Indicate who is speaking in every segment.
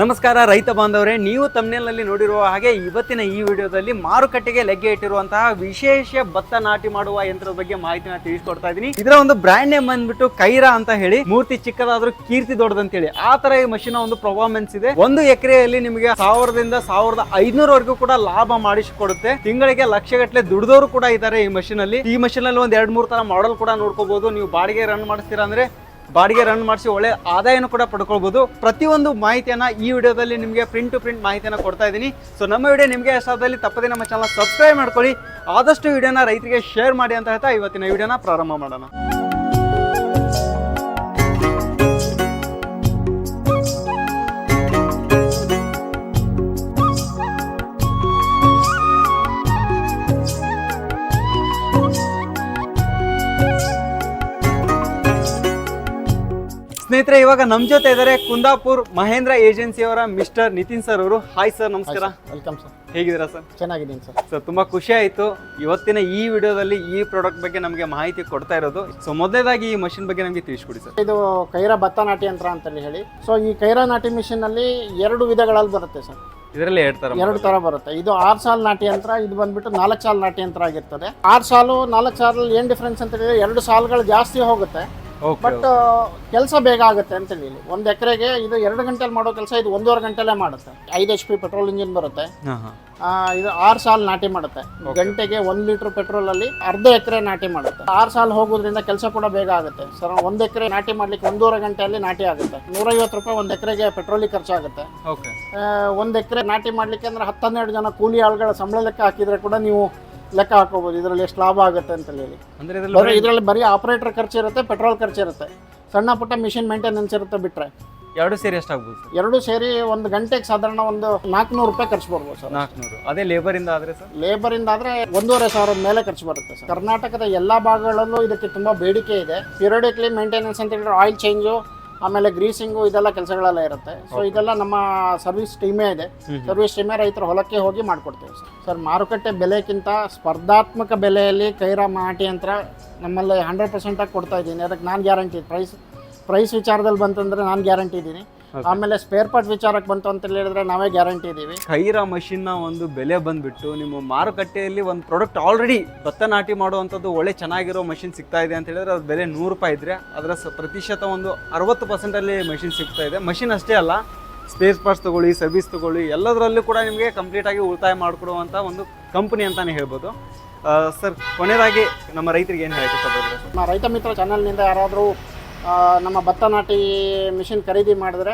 Speaker 1: ನಮಸ್ಕಾರ ರೈತ ಬಾಂಧವರೇ, ನೀವು ತಮ್ಮಲ್ಲಿ ನೋಡಿರುವ ಹಾಗೆ ಇವತ್ತಿನ ಈ ವಿಡಿಯೋದಲ್ಲಿ ಮಾರುಕಟ್ಟೆಗೆ ಲಗ್ಗೆ ಇಟ್ಟಿರುವಂತಹ ವಿಶೇಷ ಭತ್ತ ನಾಟಿ ಮಾಡುವ ಯಂತ್ರದ ಬಗ್ಗೆ ಮಾಹಿತಿನ ತಿಳಿಸ್ಕೊಡ್ತಾ ಇದ್ದೀನಿ. ಇದರ ಒಂದು ಬ್ರ್ಯಾಂಡ್ ನೇಮ್ ಬಂದ್ಬಿಟ್ಟು ಕೈರಾ ಅಂತ ಹೇಳಿ, ಮೂರ್ತಿ ಚಿಕ್ಕದಾದ್ರೂ ಕೀರ್ತಿ ದೊಡ್ಡದಂತೇಳಿ, ಆ ತರ ಈ ಮಷಿನ್ ಒಂದು ಪರ್ಫಾರ್ಮೆನ್ಸ್ ಇದೆ. ಒಂದು ಎಕರೆಯಲ್ಲಿ ನಿಮಗೆ ಸಾವಿರದಿಂದ ಸಾವಿರದ ಐದ್ನೂರವರೆಗೂ ಕೂಡ ಲಾಭ ಮಾಡಿಸಿಕೊಡುತ್ತೆ. ತಿಂಗಳಿಗೆ ಲಕ್ಷಗಟ್ಟಲೆ ದುಡಿದವರು ಕೂಡ ಇದ್ದಾರೆ ಈ ಮಷಿನ್ ಅಲ್ಲಿ. ಈ ಮಷಿನ್ ಅಲ್ಲಿ ಒಂದ್ ಎರಡ್ ಮೂರ್ ತರ ಮಾಡೆಲ್ ಕೂಡ ನೋಡ್ಕೋಬಹುದು ನೀವು ಬಾಡಿಗೆ ರನ್ ಮಾಡಿಸ್ತೀರಾ ಅಂದ್ರೆ ಬಾಡಿಗೆ ರನ್ ಮಾಡಿಸಿ ಒಳ್ಳೆ ಆದಾಯನೂ ಕೂಡ ಪಡ್ಕೊಳ್ಬೋದು. ಪ್ರತಿಯೊಂದು ಮಾಹಿತಿಯನ್ನ ಈ ವಿಡಿಯೋದಲ್ಲಿ ನಿಮಗೆ ಪ್ರಿಂಟ್ ಟು ಪ್ರಿಂಟ್ ಮಾಹಿತಿಯನ್ನು ಕೊಡ್ತಾ ಇದ್ದೀನಿ. ಸೊ ನಮ್ಮ ವಿಡಿಯೋ ನಿಮಗೆ ಇಷ್ಟದಲ್ಲಿ ತಪ್ಪದೆ ನಮ್ಮ ಚಾನಲ್ ಸಬ್ಸ್ಕ್ರೈಬ್ ಮಾಡ್ಕೊಳ್ಳಿ. ಆದಷ್ಟು ವಿಡಿಯೋನ ರೈತರಿಗೆ ಶೇರ್ ಮಾಡಿ ಅಂತ ಹೇಳ್ತಾ ಇವತ್ತಿನ ವಿಡಿಯೋನ ಪ್ರಾರಂಭ ಮಾಡೋಣ. ಸ್ನೇಹಿತರೆ ಇವಾಗ ನಮ್ಮ ಜೊತೆ ಇದ್ದಾರೆ ಕುಂದಾಪುರ್ ಮಹೇಂದ್ರ ಏಜೆನ್ಸಿ ಅವರ ಮಿಸ್ಟರ್ ನಿತಿನ್ ಸರ್ ಅವರು. ಹಾಯ್ ಸರ್ ನಮಸ್ಕಾರ.
Speaker 2: ವೆಲ್ಕಮ್ ಸರ್
Speaker 1: ಹೇಗಿದ್ದೀರಾ ಸರ್
Speaker 2: ಚೆನ್ನಾಗಿದ್ದೀನಿ ಸರ್
Speaker 1: ಸರ್ ತುಂಬಾ ಖುಷಿ ಆಯಿತು. ಇವತ್ತಿನ ಈ ವಿಡಿಯೋದಲ್ಲಿ ಈ ಪ್ರಾಡಕ್ಟ್ ಬಗ್ಗೆ ನಮಗೆ ಮಾಹಿತಿ ಕೊಡ್ತಾ ಇರೋದು. ಸೊ ಮೊದಲೇದಾಗಿ ಈ ಮಷಿನ್ ಬಗ್ಗೆ ನಮಗೆ ತಿಳಿಸ್ಕೊಡಿ ಸರ್
Speaker 2: ಇದು ಕೈರಾ ಭತ್ತ ನಾಟಿ ಯಂತ್ರ ಅಂತೇಳಿ ಹೇಳಿ. ಸೊ ಈ ಕೈರಾ ನಾಟಿ ಮಿಷಿನ್ ಅಲ್ಲಿ ಎರಡು ವಿಧಗಳಲ್ಲಿ ಬರುತ್ತೆ ಸರ್
Speaker 1: ಇದರಲ್ಲಿ ಎರಡು ತರ
Speaker 2: ಎರಡು ತರ ಬರುತ್ತೆ. ಇದು ಆರು ಸಾಲ್ ನಾಟಿ ಯಂತ್ರ ಇದು ಬಂದ್ಬಿಟ್ಟು ನಾಲ್ಕು ಸಾಲ್ ನಾಟಿ ಯಂತ್ರ ಆಗಿರ್ತದೆ. ಆರು ಸಾಲು ನಾಲ್ಕು ಸಾಲಲ್ಲಿ ಏನ್ ಡಿಫ್ರೆನ್ಸ್ ಅಂತ ಹೇಳಿದ್ರೆ ಎರಡು ಸಾಲುಗಳು ಜಾಸ್ತಿ ಹೋಗುತ್ತೆ. ಬಟ್ ಕೆಲಸ ಬೇಗ ಆಗುತ್ತೆ ಅಂತ ಹೇಳಿ. ಒಂದು ಎಕರೆಗೆ ಇದು ಎರಡು ಗಂಟೆಲಿ ಮಾಡೋ ಕೆಲಸ ಇದು ಒಂದೂವರೆ ಗಂಟೆಲೇ ಮಾಡುತ್ತೆ. ಐದು ಎಚ್ ಪಿ ಪೆಟ್ರೋಲ್ ಇಂಜಿನ್ ಬರುತ್ತೆ. ಇದು ಆರ್ ಸಾಲ್ ನಾಟಿ ಮಾಡುತ್ತೆ. ಗಂಟೆಗೆ ಒಂದ್ ಲೀಟರ್ ಪೆಟ್ರೋಲ್ ಅಲ್ಲಿ ಅರ್ಧ ಎಕರೆ ನಾಟಿ ಮಾಡುತ್ತೆ. ಆರ್ ಸಾಲ್ ಹೋಗೋದ್ರಿಂದ ಕೆಲಸ ಕೂಡ ಬೇಗ ಆಗುತ್ತೆ. ಸರ್ ಒಂದ್ ಎಕರೆ ನಾಟಿ ಮಾಡ್ಲಿಕ್ಕೆ ಒಂದೂವರೆ ಗಂಟೆಯಲ್ಲಿ ನಾಟಿ ಆಗುತ್ತೆ. ನೂರೈವತ್ತು ರೂಪಾಯಿ ಒಂದು ಎಕರೆಗೆ ಪೆಟ್ರೋಲಿಗೆ ಖರ್ಚಾಗುತ್ತೆ.
Speaker 1: ಒಂದ್
Speaker 2: ಒಂದು ಎಕರೆ ನಾಟಿ ಮಾಡ್ಲಿಕ್ಕೆ ಅಂದ್ರೆ ಹತ್ತನ್ನೆರಡು ಜನ ಕೂಲಿ ಆಳುಗಳ ಸಂಬಳ ಲೆಕ್ಕ ಹಾಕಿದ್ರೆ ಕೂಡ ನೀವು ಲೆಕ್ಕ ಹಾಕೋಬಹುದು ಇದರಲ್ಲಿ ಎಷ್ಟು ಲಾಭ ಆಗುತ್ತೆ ಅಂತ ಹೇಳಿ.
Speaker 1: ಅಂದ್ರೆ ಇದ್ರಲ್ಲಿ
Speaker 2: ಬರೀ ಇದರಲ್ಲಿ ಬರೀ ಆಪರೇಟರ್ ಖರ್ಚು ಇರುತ್ತೆ ಪೆಟ್ರೋಲ್ ಖರ್ಚು ಇರುತ್ತೆ. ಸಣ್ಣ ಪುಟ್ಟ ಮಿಷಿನ್ ಮೇಂಟೆನೆನ್ಸ್ ಇರುತ್ತೆ ಬಿಟ್ರೆ.
Speaker 1: ಎರಡು ಸೇರಿ ಎಷ್ಟಾಗ್ಬೋದು ಸರ್?
Speaker 2: ಎರಡು ಸೇರಿ ಒಂದು ಗಂಟೆಗೆ ಸಾಧಾರಣ ಒಂದು ನಾಲ್ಕುನೂರು ರೂಪಾಯಿ ಖರ್ಚು ಬರ್ಬೋದು ಸರ್.
Speaker 1: ನಾಲ್ಕುನೂರು. ಅದೇ ಲೇಬರ್ ಇಂದ ಆದ್ರೆ ಸರ್?
Speaker 2: ಲೇಬರ್ ಇಂದ ಆದ್ರೆ ಒಂದೂವರೆ ಸಾವಿರದ ಮೇಲೆ ಖರ್ಚು ಬರುತ್ತೆ ಸರ್. ಕರ್ನಾಟಕದ ಎಲ್ಲಾ ಭಾಗಗಳಲ್ಲೂ ಇದಕ್ಕೆ ತುಂಬಾ ಬೇಡಿಕೆ ಇದೆ. ಪಿರಿಯಡಿಕ್ಲಿ ಮೇಂಟೆನೆನ್ಸ್ ಅಂತ ಹೇಳಿದ್ರೆ ಆಯಿಲ್ ಚೇಂಜು ಆಮೇಲೆ ಗ್ರೀಸಿಂಗು ಇದೆಲ್ಲ ಕೆಲಸಗಳೆಲ್ಲ ಇರುತ್ತೆ. ಸೊ ಇದೆಲ್ಲ ನಮ್ಮ ಸರ್ವಿಸ್ ಟೀಮೇ ಇದೆ. ಸರ್ವಿಸ್ ಟೀಮೇ ರೈತರು ಹೊಲಕ್ಕೆ ಹೋಗಿ ಮಾಡಿಕೊಡ್ತೇವೆ ಸರ್. ಸರ್ ಮಾರುಕಟ್ಟೆ ಬೆಲೆಗಿಂತ ಸ್ಪರ್ಧಾತ್ಮಕ ಬೆಲೆಯಲ್ಲಿ ಕೈರಾ ಮಾಟಿ ಅಂತ ನಮ್ಮಲ್ಲಿ ಹಂಡ್ರೆಡ್ ಪರ್ಸೆಂಟಾಗಿ ಕೊಡ್ತಾ ಇದ್ದೀನಿ. ಅದಕ್ಕೆ ನಾನು ಗ್ಯಾರಂಟಿ ಪ್ರೈಸ್ ಪ್ರೈಸ್ ವಿಚಾರದಲ್ಲಿ ಬಂತಂದರೆ ನಾನು ಗ್ಯಾರಂಟಿ ಇದ್ದೀನಿ. ಆಮೇಲೆ ಸ್ಪೇರ್ ಪಾರ್ಟ್ ವಿಚಾರಕ್ಕೆ ಬಂತು ಅಂತ ಹೇಳಿದ್ರೆ ನಾವೇ ಗ್ಯಾರಂಟಿ ಇದೀವಿ
Speaker 1: ಕೈರಾ ಮಷಿನ್ನ ಒಂದು ಬೆಲೆ ಬಂದ್ಬಿಟ್ಟು ನಿಮ್ಮ ಮಾರುಕಟ್ಟೆಯಲ್ಲಿ ಒಂದು ಪ್ರಾಡಕ್ಟ್ ಆಲ್ರೆಡಿ ಭತ್ತ ನಾಟಿ ಮಾಡುವಂಥದ್ದು ಒಳ್ಳೆ ಚೆನ್ನಾಗಿರೋ ಮಷಿನ್ ಸಿಗ್ತಾ ಇದೆ ಅಂತ ಹೇಳಿದ್ರೆ ಅದ್ರ ಬೆಲೆ ನೂರು ರೂಪಾಯಿ ಇದ್ರೆ ಅದರ ಸ ಪ್ರತಿಶತ ಒಂದು ಅರವತ್ತು ಪರ್ಸೆಂಟಲ್ಲಿ ಮಷಿನ್ ಸಿಗ್ತಾ ಇದೆ. ಮಷಿನ್ ಅಷ್ಟೇ ಅಲ್ಲ ಸ್ಪೇಸ್ ಪಾರ್ಟ್ಸ್ ತಗೊಳ್ಳಿ ಸರ್ವಿಸ್ ತಗೊಳ್ಳಿ ಎಲ್ಲದರಲ್ಲೂ ಕೂಡ ನಿಮಗೆ ಕಂಪ್ಲೀಟ್ ಆಗಿ ಉಳಿತಾಯ ಮಾಡಿಕೊಡುವಂಥ ಒಂದು ಕಂಪನಿ ಅಂತಾನೆ ಹೇಳ್ಬೋದು. ಸರ್ ಕೊನೆಯದಾಗಿ ನಮ್ಮ ರೈತರಿಗೆ ಏನು ಹೇಳಕ್ಕೆ ಇಷ್ಟಪಡ್ತೀರಾ
Speaker 2: ನಮ್ಮ ರೈತ ಮಿತ್ರ ಚಾನಲ್ನಿಂದ ಯಾರಾದರೂ ನಮ್ಮ ಭತ್ತ ನಾಟಿ ಮಿಷಿನ್ ಖರೀದಿ ಮಾಡಿದ್ರೆ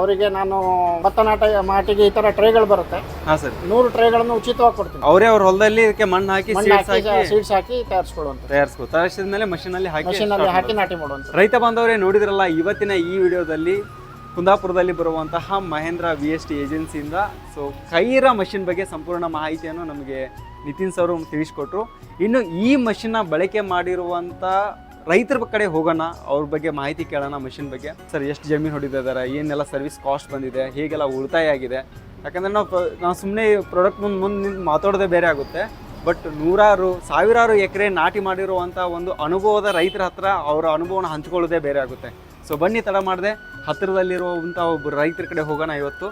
Speaker 2: ಅವರಿಗೆ ನಾನು ಭತ್ತ ನಾಟ ಮಾಟಿಗೆ ಈ ತರ ಟ್ರೇಗಳು ಬರುತ್ತೆ.
Speaker 1: ಹಾಂ ಸರ್.
Speaker 2: ನೂರು ಟ್ರೇಗಳನ್ನು ಉಚಿತವಾಗಿ ಕೊಡ್ತೀನಿ.
Speaker 1: ಅವರೇ ಅವ್ರ ಹೊಲದಲ್ಲಿ ಇದಕ್ಕೆ ಮಣ್ಣು ಹಾಕಿ
Speaker 2: ಮಣ್ಣು ಹಾಕಿ
Speaker 1: ಹಾಕಿ
Speaker 2: ಸೀಡ್ಸ್ ಹಾಕಿ ತಯಾರಿಸ್ಕೊಡುವಂಥ
Speaker 1: ತಯಾರಿಸ್ಕೊ ತಯಾರಿಸಿದ ಮೇಲೆ ಮಷೀನಲ್ಲಿ ಹಾಕಿ
Speaker 2: ಮಷೀನಲ್ಲಿ ಹಾಕಿ ನಾಟಿ ಮಾಡುವಂತ
Speaker 1: ರೈತ ಬಾಂಧವರೇ ನೋಡಿದ್ರಲ್ಲ ಇವತ್ತಿನ ಈ ವಿಡಿಯೋದಲ್ಲಿ ಕುಂದಾಪುರದಲ್ಲಿ ಬರುವಂತಹ ಮಹೇಂದ್ರ ವಿ ಎಸ್ ಟಿ ಏಜೆನ್ಸಿಯಿಂದ ಸೊ ಕೈರ ಮಷಿನ್ ಬಗ್ಗೆ ಸಂಪೂರ್ಣ ಮಾಹಿತಿಯನ್ನು ನಮಗೆ ನಿತಿನ್ ಸರ್ ತಿಳಿಸ್ಕೊಟ್ರು. ಇನ್ನು ಈ ಮಷಿನ್ನ ಬಳಕೆ ಮಾಡಿರುವಂಥ ರೈತರ ಕಡೆ ಹೋಗೋಣ, ಅವ್ರ ಬಗ್ಗೆ ಮಾಹಿತಿ ಕೇಳೋಣ ಮಷಿನ್ ಬಗ್ಗೆ. ಸರ್, ಎಷ್ಟು ಜಮೀನು ಹೊಡಿತಿದ್ದಾರೆ ಏನೆಲ್ಲ ಸರ್ವಿಸ್ ಕಾಸ್ಟ್ ಬಂದಿದೆ, ಹೇಗೆಲ್ಲ ಉಳಿತಾಯ ಆಗಿದೆ. ಯಾಕಂದರೆ ನಾವು ನಾವು ಸುಮ್ಮನೆ ಪ್ರಾಡಕ್ಟ್ ಮುಂದೆ ಮುಂದೆ ನಿಂತು ಮಾತಾಡೋದೇ ಬೇರೆ ಆಗುತ್ತೆ. ಬಟ್ ನೂರಾರು, ಸಾವಿರಾರು ಎಕರೆ ನಾಟಿ ಮಾಡಿರುವಂಥ ಒಂದು ಅನುಭವದ ರೈತರ ಹತ್ರ ಅವರ ಅನುಭವನ ಹಂಚ್ಕೊಳ್ಳೋದೇ ಬೇರೆ ಆಗುತ್ತೆ. ಸೊ ಬನ್ನಿ ತಡ ಮಾಡಿದೆ ಹತ್ತಿರದಲ್ಲಿರುವಂಥ ಒಬ್ಬರು ರೈತರ ಕಡೆ ಹೋಗೋಣ ಇವತ್ತು.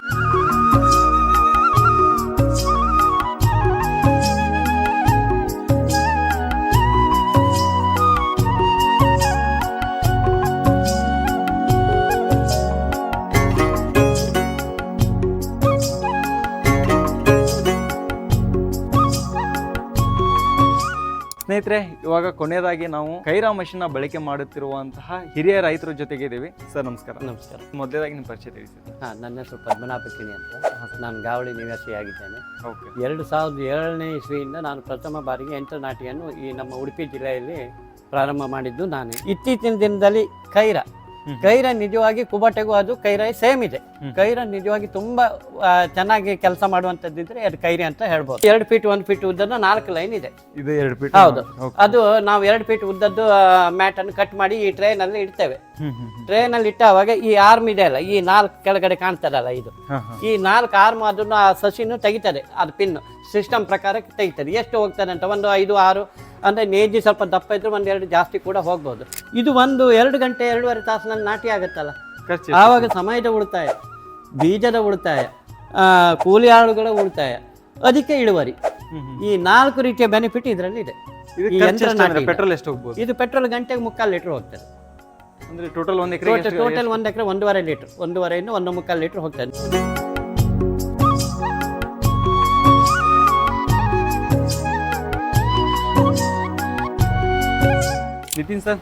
Speaker 1: ಸ್ನೇಹಿತರೆ ಇವಾಗ ಕೊನೆಯದಾಗಿ ನಾವು ಕೈರಾ ಮಷಿನ್ ಬಳಕೆ ಮಾಡುತ್ತಿರುವಂತಹ ಹಿರಿಯ ರೈತರ ಜೊತೆಗೆ ಇದ್ದೀವಿ ಸರ್ ನಮಸ್ಕಾರ.
Speaker 3: ನಮಸ್ಕಾರ.
Speaker 1: ಮೊದಲೇದಾಗಿ ನಿಮ್ಮ ಪರಿಚಯ ತಿಳಿಸಿ.
Speaker 3: ಹಾಂ ನನ್ನ ಹೆಸರು ಪದ್ಮನಾಭ ಕಿಣಿ ಅಂತ. ನಾನು ಗಾವಳಿ ನಿವಾಸಿಯಾಗಿದ್ದೇನೆ.
Speaker 1: ಓಕೆ.
Speaker 3: ಎರಡು ಸಾವಿರದ ಏಳನೇ ಇಸ್ವಿಯಿಂದ ನಾನು ಪ್ರಥಮ ಬಾರಿಗೆ ಎಂಟರ್ನಾಟಿಯನ್ನು ನಾಟಿಯನ್ನು ಈ ನಮ್ಮ ಉಡುಪಿ ಜಿಲ್ಲೆಯಲ್ಲಿ ಪ್ರಾರಂಭ ಮಾಡಿದ್ದು ನಾನು. ಇತ್ತೀಚಿನ ದಿನದಲ್ಲಿ ಕೈರ. ಕೈರ ನಿಜವಾಗಿ ಕುಬಟೆಗೂ ಅದು ಕೈರ ಸೇಮ್ ಇದೆ. ಕೈರ ನಿಜವಾಗಿ ತುಂಬಾ ಚೆನ್ನಾಗಿ ಕೆಲಸ ಮಾಡುವಂತದ್ದಿದ್ರೆ ಅದು ಕೈರಿ ಅಂತ ಹೇಳ್ಬೋದು. ಎರಡು ಫೀಟ್ ಒಂದ್ ಫೀಟ್ ಉದ್ದದ ನಾಲ್ಕು ಲೈನ್ ಇದೆ.
Speaker 1: ಇದು ಎರಡು ಫೀಟ್
Speaker 3: ಹೌದು. ಅದು ನಾವು ಎರಡು ಫೀಟ್ ಉದ್ದದ್ದು ಮ್ಯಾಟ್ ಅನ್ನು ಕಟ್ ಮಾಡಿ ಈ ಟ್ರೈನಲ್ಲಿ ಇಡ್ತೇವೆ. ಟ್ರೈನಲ್ಲಿ ಇಟ್ಟಾಗ ಈ ಆರ್ಮ್ ಇದೆ ಅಲ್ಲ ಈ ನಾಲ್ಕು ಕೆಳಗಡೆ ಕಾಣ್ತಾರಲ್ಲ ಇದು. ಈ ನಾಲ್ಕು ಆರ್ಮ್ ಅದನ್ನ ಆ ಸಸಿನು ತೆಗಿತದೆ ಅದು ಪಿನ್ ಸಿಸ್ಟಮ್ ಪ್ರಕಾರ ತೆಗಿತಾರೆ. ಎಷ್ಟು ಹೋಗ್ತಾರೆ ಅಂತ? ಒಂದು ಐದು ಆರು ಅಂದರೆ ನೇಜಿ ಸ್ವಲ್ಪ ದಪ್ಪ ಇದ್ರೆ ಒಂದು ಎರಡು ಜಾಸ್ತಿ ಕೂಡ ಹೋಗ್ಬೋದು. ಇದು ಒಂದು ಎರಡು ಗಂಟೆ ಎರಡೂವರೆ ತಾಸಿನಲ್ಲಿ ನಾಟಿ ಆಗುತ್ತಲ್ಲ? ಆವಾಗ ಸಮಯದ ಉಳಿತಾಯ ಬೀಜದ ಉಳಿತಾಯ ಕೂಲಿ ಆಳುಗಳ ಉಳಿತಾಯ ಅದಕ್ಕೆ ಇಳುವರಿ. ಈ ನಾಲ್ಕು ರೀತಿಯ ಬೆನಿಫಿಟ್ ಇದರಲ್ಲಿ ಇದೆ.
Speaker 1: ಪೆಟ್ರೋಲ್ ಎಷ್ಟು ಹೋಗ್ಬೋದು?
Speaker 3: ಇದು ಪೆಟ್ರೋಲ್ ಗಂಟೆಗೆ ಮುಕ್ಕಾಲು ಲೀಟರ್ ಹೋಗ್ತದೆ.
Speaker 1: ಅಂದ್ರೆ ಟೋಟಲ್ ಒಂದ್ ಎಕರೆ
Speaker 3: ಟೋಟಲ್ ಟೋಟಲ್ ಒಂದು ಎಕರೆ ಒಂದೂವರೆ ಲೀಟರ್ ಒಂದೂವರೆಯಿಂದ ಒಂದು ಮುಕ್ಕಾಲು ಲೀಟರ್ ಹೋಗ್ತದೆ.
Speaker 1: ನಿತಿನ್ ಸರ್,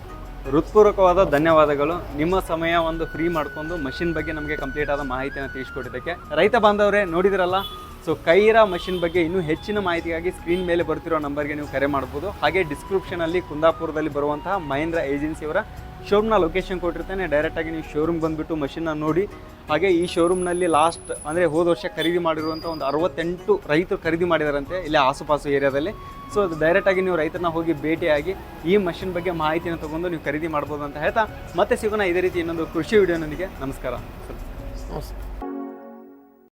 Speaker 1: ಹೃತ್ಪೂರ್ವಕವಾದ ಧನ್ಯವಾದಗಳು. ನಿಮ್ಮ ಸಮಯ ಒಂದು ಫ್ರೀ ಮಾಡಿಕೊಂಡು ಮಷಿನ್ ಬಗ್ಗೆ ನಮಗೆ ಕಂಪ್ಲೀಟ್ ಆದ ಮಾಹಿತಿಯನ್ನು ತಿಳಿಸ್ಕೊಟ್ಟಿದ್ದಕ್ಕೆ. ರೈತ ಬಾಂಧವರೇ, ನೋಡಿದಿರಲ್ಲ? ಸೊ ಕೈರ ಮಷಿನ್ ಬಗ್ಗೆ ಇನ್ನೂ ಹೆಚ್ಚಿನ ಮಾಹಿತಿಗಾಗಿ ಸ್ಕ್ರೀನ್ ಮೇಲೆ ಬರ್ತಿರೋ ನಂಬರ್ಗೆ ನೀವು ಕರೆ ಮಾಡ್ಬೋದು. ಹಾಗೆ ಡಿಸ್ಕ್ರಿಪ್ಷನಲ್ಲಿ ಕುಂದಾಪುರದಲ್ಲಿ ಬರುವಂತಹ ಮಹೇಂದ್ರ ಏಜೆನ್ಸಿಯವರ ಶೋರೂಮ್ನ ಲೊಕೇಶನ್ ಕೊಟ್ಟಿರ್ತೇನೆ. ಡೈರೆಕ್ಟಾಗಿ ನೀವು ಶೋರೂಮ್ ಬಂದುಬಿಟ್ಟು ಮಷಿನ್ನ ನೋಡಿ. ಹಾಗೆ ಈ ಶೋರೂಮ್ನಲ್ಲಿ ಲಾಸ್ಟ್ ಅಂದರೆ ಹೋದ ವರ್ಷ ಖರೀದಿ ಮಾಡಿರುವಂಥ ಒಂದು ಅರವತ್ತೆಂಟು ರೈತರು ಖರೀದಿ ಮಾಡಿದಾರಂತೆ ಇಲ್ಲಿ ಆಸುಪಾಸು ಏರಿಯಾದಲ್ಲಿ ಸೊ ಅದು ಡೈರೆಕ್ಟಾಗಿ ನೀವು ರೈತರನ್ನ ಹೋಗಿ ಭೇಟಿಯಾಗಿ ಈ ಮಷಿನ್ ಬಗ್ಗೆ ಮಾಹಿತಿನ ತೊಗೊಂಡು ನೀವು ಖರೀದಿ ಮಾಡ್ಬೋದು ಅಂತ ಹೇಳ್ತಾ. ಮತ್ತೆ ಸಿಗೋಣ ಇದೇ ರೀತಿ ಇನ್ನೊಂದು ಕೃಷಿ ವಿಡಿಯೋನೊಂದಿಗೆ ನಮಸ್ಕಾರ.
Speaker 2: ನಮಸ್ತೆ.